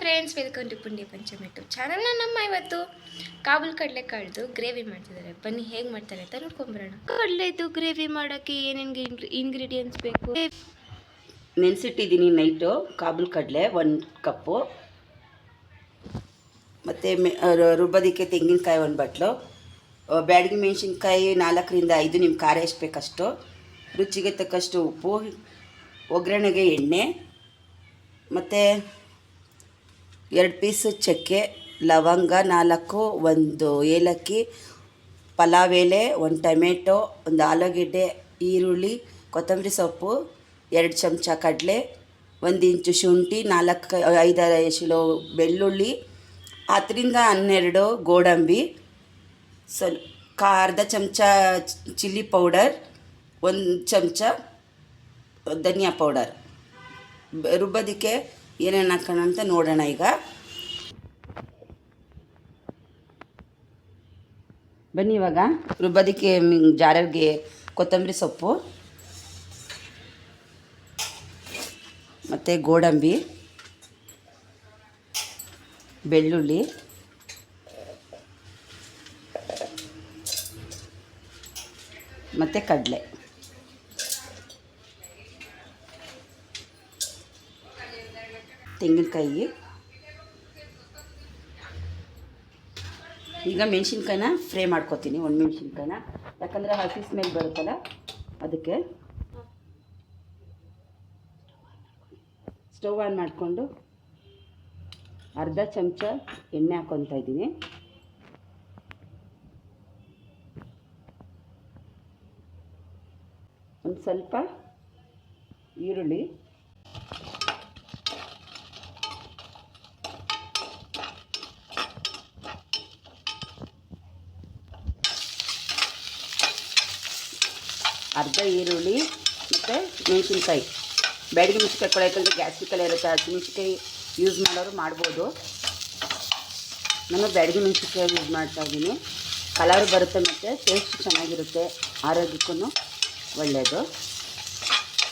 Friends welcome to ಪುಂಡಿ Panchami to ಚಾನಲ್ನ ನಮ್ಮ ಇವತ್ತು ಕಾಬೂಲ್ ಕಡಲೆಕಾಳ್ದು ಗ್ರೇವಿ ಮಾಡ್ತಿದ್ದಾರೆ. ಬನ್ನಿ, ಹೇಗೆ ಮಾಡ್ತಾರೆ ಅಂತ ನೋಡ್ಕೊಂಬರೋಣ. ಕಡಲೆದು ಗ್ರೇವಿ ಮಾಡೋಕ್ಕೆ ಏನೇನು ಇಂಗ್ರೀಡಿಯೆಂಟ್ಸ್ ಬೇಕು? ನೆನೆಸಿಟ್ಟಿದ್ದೀನಿ ನೈಟು ಕಾಬೂಲ್ ಕಡಲೆ ಒಂದು ಕಪ್ಪು. ಮತ್ತು ಮೆ ರುಬ್ಬೋದಕ್ಕೆ ತೆಂಗಿನಕಾಯಿ ಒಂದು ಬಟ್ಲು. ಬ್ಯಾಡಗಿ ಮೆಣಸಿನ್ಕಾಯಿ ನಾಲ್ಕರಿಂದ ಐದು ನಿಮ್ಮ ಖಾರ ಎಷ್ಟು ಬೇಕಷ್ಟು. ರುಚಿಗೆ ತಕ್ಕಷ್ಟು ಉಪ್ಪು, ಒಗ್ಗರಣೆಗೆ ಎಣ್ಣೆ. ಮತ್ತು ಎರಡು ಪೀಸು ಚಕ್ಕೆ, ಲವಂಗ, ನಾಲ್ಕು, ಒಂದು ಏಲಕ್ಕಿ, ಪಲಾವ್ ಎಲೆ, ಒಂದು ಟೊಮೆಟೊ, ಒಂದು ಆಲೂಗೆಡ್ಡೆ, ಈರುಳ್ಳಿ, ಕೊತ್ತಂಬರಿ ಸೊಪ್ಪು, ಎರಡು ಚಮಚ ಕಡಲೆ, ಒಂದು ಇಂಚು ಶುಂಠಿ, ನಾಲ್ಕು, ಐದಾರು ಶಿಲೋ ಬೆಳ್ಳುಳ್ಳಿ, ಹತ್ತರಿಂದ ಹನ್ನೆರಡು ಗೋಡಂಬಿ ಸ್ವಲ್ಪ ಕಾ, ಅರ್ಧ ಚಮಚ ಚಿಲ್ಲಿ ಪೌಡರ್, ಒಂದು ಚಮಚ ಧನಿಯಾ ಪೌಡರ್. ರುಬ್ಬೋದಕ್ಕೆ ಏನೇನು ಹಾಕೋಣ ಅಂತ ನೋಡೋಣ ಈಗ. ಬನ್ನಿ ಇವಾಗ. ರುಬ್ಬೋದಕ್ಕೆ ಜಾರಿಗೆ ಕೊತ್ತಂಬರಿ ಸೊಪ್ಪು. ಮತ್ತು ಗೋಡಂಬಿ. ಬೆಳ್ಳುಳ್ಳಿ. ಮತ್ತು ಕಡಲೆ. ತೆಂಗಿನಕಾಯಿ. ಈಗ ಮೆಣಸಿನ್ಕಾಯಿನ ಫ್ರೈ ಮಾಡ್ಕೊತೀನಿ, ಒಂದು ಮೆಣಸಿನ್ಕಾಯಿನ. ಯಾಕಂದರೆ ಹಸಿ ಸ್ಮೆಲ್ ಬರುತ್ತಲ್ಲ, ಅದಕ್ಕೆ ಸ್ಟವ್ ಆನ್ ಮಾಡಿಕೊಂಡು ಅರ್ಧ ಚಮಚ ಎಣ್ಣೆ ಹಾಕ್ಕೊತಾ ಇದ್ದೀನಿ. ಒಂದು ಸ್ವಲ್ಪ ಈರುಳ್ಳಿ ಅರ್ಧ ಈರುಳ್ಳಿ ಮತ್ತು ಮೆಣಸಿನ್ಕಾಯಿ. ಬೆಳಗ್ಗೆ ಮೆಣಸಿನ್ಕಾಯಿ ಕೂಡ ಯಾಕಂದರೆ ಗ್ಯಾಸ್ಟ್ರಿಕಲ್ಲ ಇರುತ್ತೆ. ಹಸಿಮೆಣಸಿನ್ಕಾಯಿ ಯೂಸ್ ಮಾಡೋರು ಮಾಡ್ಬೋದು. ನಾನು ಬೆಳಗ್ಗೆ ಮೆಣಸಿನ್ಕಾಯಿ ಯೂಸ್ ಮಾಡ್ತಾ ಇದ್ದೀನಿ. ಕಲರ್ ಬರುತ್ತೆ ಮತ್ತು ಟೇಸ್ಟ್ ಚೆನ್ನಾಗಿರುತ್ತೆ. ಆರೋಗ್ಯಕ್ಕೂ ಒಳ್ಳೆಯದು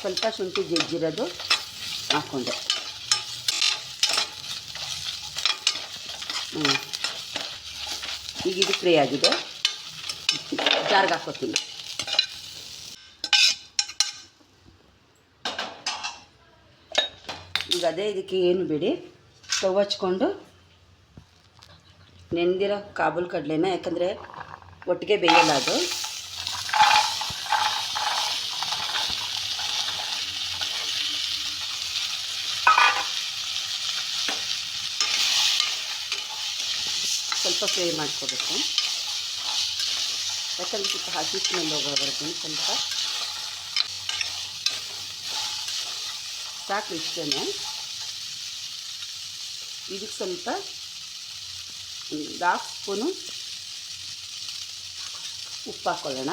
ಸ್ವಲ್ಪ ಶುಂಠಿ ಜಜ್ಜಿರೋದು ಹಾಕ್ಕೊಂಡೆ ಹ್ಞೂ ಈಗ ಇದು ಫ್ರೈ ಆಗಿದೆ. ಜಾರ್ಗೆ ಹಾಕ್ಕೊತೀನಿ ಈಗ ಅದೇ ಇದಕ್ಕೆ ಏನು ಬಿಡಿ? ಸ್ಟವ್ ಹಚ್ಕೊಂಡು ನೆಂದಿರೋ ಕಾಬೂಲ್ ಕಡಲೆನ, ಯಾಕಂದರೆ ಒಟ್ಟಿಗೆ ಬೇಯಲ್ಲ ಅದು. ಸ್ವಲ್ಪ ಫ್ರೈ ಮಾಡ್ಕೋಬೇಕು. ಯಾಕಂದರೆ ಸ್ವಲ್ಪ ಹಸಿ ಸ್ಮೆಲ್ ಹೋಗೋವರೆಗೂ ಸ್ವಲ್ಪ ಸಾಕು ಇಷ್ಟೇ ಇದಕ್ಕೆ ಸ್ವಲ್ಪ ಒಂದು ಹಾಫ್ ಸ್ಪೂನು ಉಪ್ಪು ಹಾಕ್ಕೊಳ್ಳೋಣ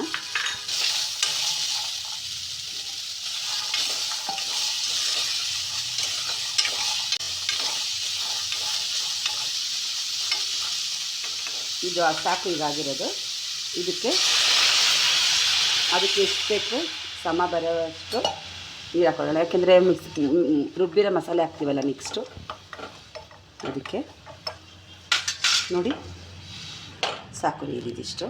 ಇದು ಸಾಕು ಈಗಾಗಿರೋದು ಇದಕ್ಕೆ ಅದಕ್ಕೆ ಎಷ್ಟು ಬೇಕು ಸಮ ಬರೋಷ್ಟು ನೀರು ಹಾಕೊಳ್ಳೋಣ. ಯಾಕೆಂದರೆ ಮಿಕ್ಸ್, ರುಬ್ಬಿರೋ ಮಸಾಲೆ ಹಾಕ್ತೀವಲ್ಲ ನೆಕ್ಸ್ಟು ಅದಕ್ಕೆ ನೋಡಿ, ಸಾಕು ನೀರಿದಿಷ್ಟು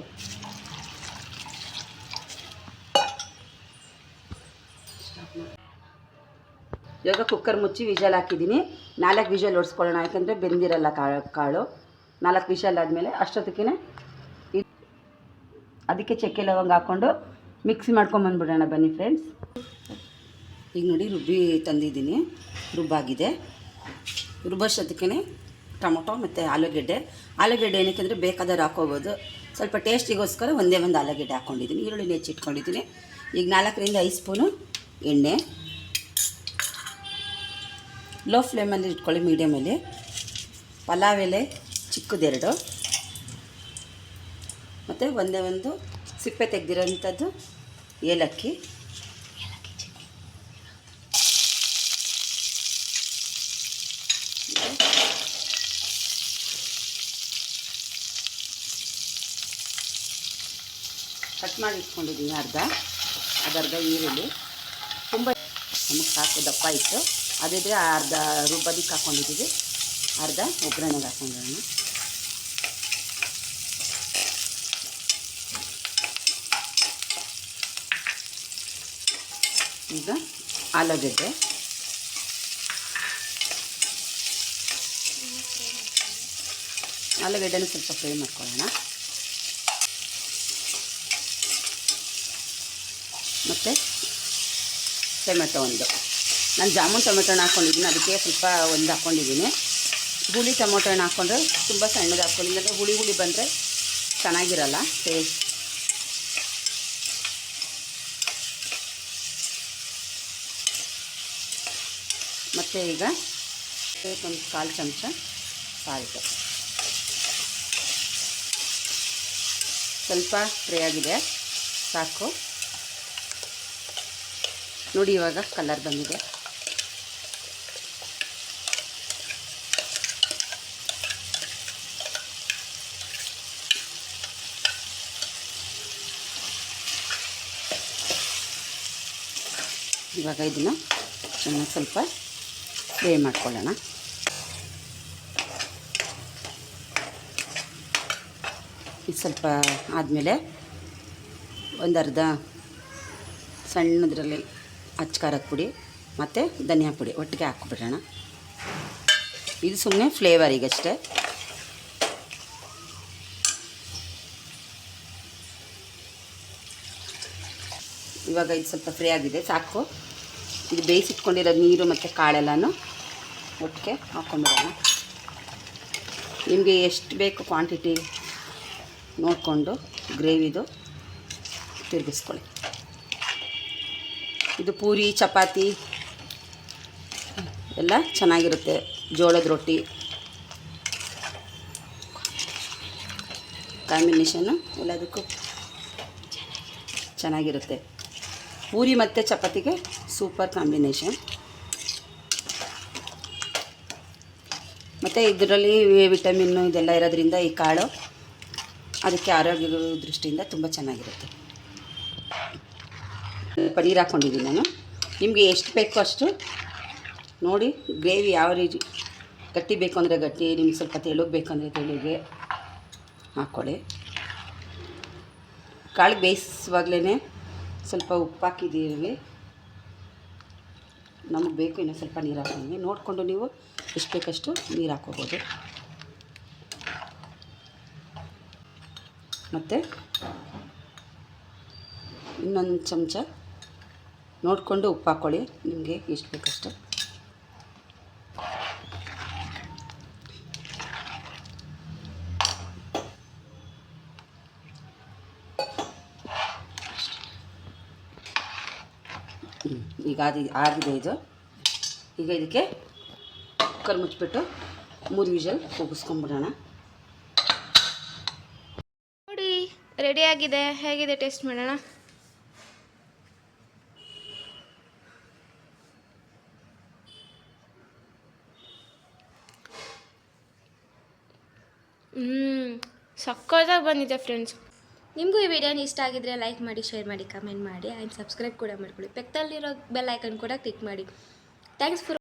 ಇವಾಗ ಕುಕ್ಕರ್ ಮುಚ್ಚಿ ವಿಷಲ್ ಹಾಕಿದ್ದೀನಿ. ನಾಲ್ಕು ವಿಷಲ್ ಓಡಿಸ್ಕೊಳ್ಳೋಣ, ಯಾಕಂದರೆ ಬೆಂದಿರಲ್ಲ ಕಾಳು ಕಾಳು. ನಾಲ್ಕು ವಿಷಲ್ ಆದಮೇಲೆ ಅಷ್ಟೊತ್ತಿಗೆ ಇದು ಅದಕ್ಕೆ ಚಕ್ಕೆ ಲವಂಗ ಹಾಕ್ಕೊಂಡು ಮಿಕ್ಸಿ ಮಾಡ್ಕೊಂಬಂದ್ಬಿಡೋಣ ಬನ್ನಿ ಫ್ರೆಂಡ್ಸ್ ಈಗ ನೋಡಿ ರುಬ್ಬಿ ತಂದಿದ್ದೀನಿ. ರುಬ್ಬಾಗಿದೆ. ರುಬ್ಬಷ್ಟೊತ್ತಿಗೆ ಟೊಮೊಟೊ ಮತ್ತು ಆಲೂಗೆಡ್ಡೆ. ಆಲೂಗೆಡ್ಡೆ ಏನಕ್ಕೆ ಅಂದರೆ ಬೇಕಾದವ್ರು ಹಾಕೋಬೋದು. ಸ್ವಲ್ಪ ಟೇಸ್ಟಿಗೋಸ್ಕರ ಒಂದೇ ಒಂದು ಆಲೂಗೆಡ್ಡೆ ಹಾಕ್ಕೊಂಡಿದ್ದೀನಿ ಈರುಳ್ಳಿ ಹೆಚ್ಚಿಟ್ಕೊಂಡಿದ್ದೀನಿ ಈಗ ನಾಲ್ಕರಿಂದ ಐದು ಸ್ಪೂನು ಎಣ್ಣೆ. ಲೋ ಫ್ಲೇಮಲ್ಲಿ ಇಟ್ಕೊಳ್ಳಿ ಮೀಡಿಯಮಲ್ಲಿ ಪಲಾವ್ ಎಲೆ ಚಿಕ್ಕದೆರಡು ಮತ್ತು ಒಂದೇ ಒಂದು ಸಿಪ್ಪೆ ತೆಗೆದಿರೋಂಥದ್ದು ಏಲಕ್ಕಿ. ಕಟ್ ಮಾಡಿ ಇಟ್ಕೊಂಡಿದ್ದೀನಿ ಅರ್ಧ. ಅದರ್ಧ ಈರುಳ್ಳಿ. ತುಂಬ ನಮಗೆ ಸಾಕು ದಪ್ಪ ಇತ್ತು. ಅದಿದ್ರೆ ಅರ್ಧ ರುಬ್ಬದಿಕ್ಕೆ ಹಾಕ್ಕೊಂಡಿದ್ದೀವಿ ಅರ್ಧ ಒಗ್ಗರಣೆಗೆ ಹಾಕ್ಕೊಂಡಿರೋಣ ಈಗ ಆಲೂಗಡ್ಡೆ. ಆಲೂಗಡ್ಡೆನ ಸ್ವಲ್ಪ ಫ್ರೈ ಮಾಡ್ಕೊಳ್ಳೋಣ. ಮತ್ತು ಟೊಮೆಟೊ ಒಂದು. ನಾನು ಜಾಮೂನ್ ಟೊಮೆಟೊನ ಹಾಕ್ಕೊಂಡಿದ್ದೀನಿ ಅದಕ್ಕೆ ಸ್ವಲ್ಪ ಒಂದು ಹಾಕ್ಕೊಂಡಿದ್ದೀನಿ ಹುಳಿ ಟೊಮೊಟೊನ ಹಾಕ್ಕೊಂಡ್ರೆ ತುಂಬ ಸಣ್ಣದು ಹಾಕ್ಕೊಂಡು ಅಂದರೆ ಹುಳಿ ಹುಳಿ ಬಂದರೆ ಚೆನ್ನಾಗಿರಲ್ಲ ಟೇಸ್ಟ್ ಮತ್ತು ಈಗ ಒಂದು ಕಾಲು ಚಮಚ ಸಾಲ್ಟು. ಸ್ವಲ್ಪ ಫ್ರೈ ಆಗಿದೆ. ಸಾಕು. ನೋಡಿ ಇವಾಗ ಕಲರ್ ಬಂದಿದೆ. ಇವಾಗ ಇದನ್ನು ಚೆನ್ನಾಗಿ ಸ್ವಲ್ಪ ಫ್ರೈ ಮಾಡ್ಕೊಳ್ಳೋಣ. ಸ್ವಲ್ಪ ಆದಮೇಲೆ ಒಂದು ಅರ್ಧ ಸಣ್ಣದರಲ್ಲಿ ಅಚ್ಕಾರದ ಪುಡಿ ಮತ್ತು ಧನಿಯಾ ಪುಡಿ ಒಟ್ಟಿಗೆ ಹಾಕ್ಬಿಡೋಣ. ಇದು ಸುಮ್ಮನೆ ಫ್ಲೇವರಿಗಷ್ಟೇ ಇವಾಗ ಇದು ಸ್ವಲ್ಪ ಫ್ರೀ ಆಗಿದೆ, ಸಾಕು. ಇದು ಬೇಯಿಸಿಟ್ಕೊಂಡಿರೋ ನೀರು ಮತ್ತು ಕಾಳೆಲ್ಲನೂ ಒಟ್ಟಿಗೆ ಹಾಕ್ಕೊಂಡ್ಬಿಡೋಣ. ನಿಮಗೆ ಎಷ್ಟು ಬೇಕು ಕ್ವಾಂಟಿಟಿ ನೋಡಿಕೊಂಡು ಗ್ರೇವಿದು ತಿರುಗಿಸ್ಕೊಳ್ಳಿ. ಇದು ಪೂರಿ, ಚಪಾತಿ. ಎಲ್ಲ ಚೆನ್ನಾಗಿರುತ್ತೆ, ಜೋಳದ ರೊಟ್ಟಿ. ಕಾಂಬಿನೇಷನ್ನು ಎಲ್ಲದಕ್ಕೂ ಚೆನ್ನಾಗಿರುತ್ತೆ. ಪೂರಿ ಮತ್ತು ಚಪಾತಿಗೆ ಸೂಪರ್ ಕಾಂಬಿನೇಷನ್ ಮತ್ತು ಇದರಲ್ಲಿ ವಿಟಮಿನ್ನು ಇದೆಲ್ಲ ಇರೋದ್ರಿಂದ ಈ ಕಾಳು, ಅದಕ್ಕೆ ಆರೋಗ್ಯದ ದೃಷ್ಟಿಯಿಂದ ತುಂಬ ಚೆನ್ನಾಗಿರುತ್ತೆ. ಪನ್ನೀರ್ ಹಾಕ್ಕೊಂಡಿದ್ದೀನಿ ನಾನು. ನಿಮಗೆ ಎಷ್ಟು ಬೇಕೋ ಅಷ್ಟು ನೋಡಿ, ಗ್ರೇವಿ ಯಾವ ರೀತಿ ಗಟ್ಟಿ ಬೇಕು ಅಂದರೆ ಗಟ್ಟಿ, ನಿಮ್ಗೆ ಸ್ವಲ್ಪ ತೆಳುಗೆ ಬೇಕಂದರೆ ತೆಳುಗೆ ಹಾಕ್ಕೊಳ್ಳಿ ಕಾಳು ಬೇಯಿಸುವಾಗಲೇ ಸ್ವಲ್ಪ ಉಪ್ಪು ಹಾಕಿದ್ದೀವಿ ನಮಗೆ ಬೇಕು ಇನ್ನೂ ಸ್ವಲ್ಪ ನೀರು ಹಾಕೊಂಡಿ ನೋಡಿಕೊಂಡು ನೀವು ಎಷ್ಟು ಬೇಕಷ್ಟು ನೀರು ಹಾಕೋಬೋದು ಮತ್ತು ಇನ್ನೊಂದು ಚಮಚ ನೋಡಿಕೊಂಡು ಉಪ್ಪು ಹಾಕ್ಕೊಳ್ಳಿ ನಿಮಗೆ ಎಷ್ಟು ಬೇಕಷ್ಟು. ಈಗ ಆದಿ, ಆಗಿದೆ ಇದು. ಈಗ ಇದಕ್ಕೆ ಕುಕ್ಕರ್ ಮುಚ್ಚಿಬಿಟ್ಟು ಮೂರು ವಿಷಲ್ ಕೂಗಿಸ್ಕೊಂಬಿಡೋಣ. ನೋಡಿ ರೆಡಿ ಆಗಿದೆ. ಹೇಗಿದೆ ಟೇಸ್ಟ್ ಮಾಡೋಣ ಹ್ಞೂ ಸಕ್ಕತ್ತಾಗಿ ಬಂದಿದೆ ಫ್ರೆಂಡ್ಸ್ ನಿಮಗೂ ಈ ವಿಡಿಯೋನ ಇಷ್ಟ ಆಗಿದ್ರೆ ಲೈಕ್ ಮಾಡಿ ಶೇರ್ ಮಾಡಿ ಕಮೆಂಟ್ ಮಾಡಿ ಆ್ಯಂಡ್ ಸಬ್ಸ್ಕ್ರೈಬ್ ಕೂಡ ಮಾಡ್ಕೊಳ್ಳಿ. ಪೆಕ್ತಲ್ಲಿರೋ ಬೆಲ್ ಐಕನ್ ಕೂಡ ಕ್ಲಿಕ್ ಮಾಡಿ. Thanks for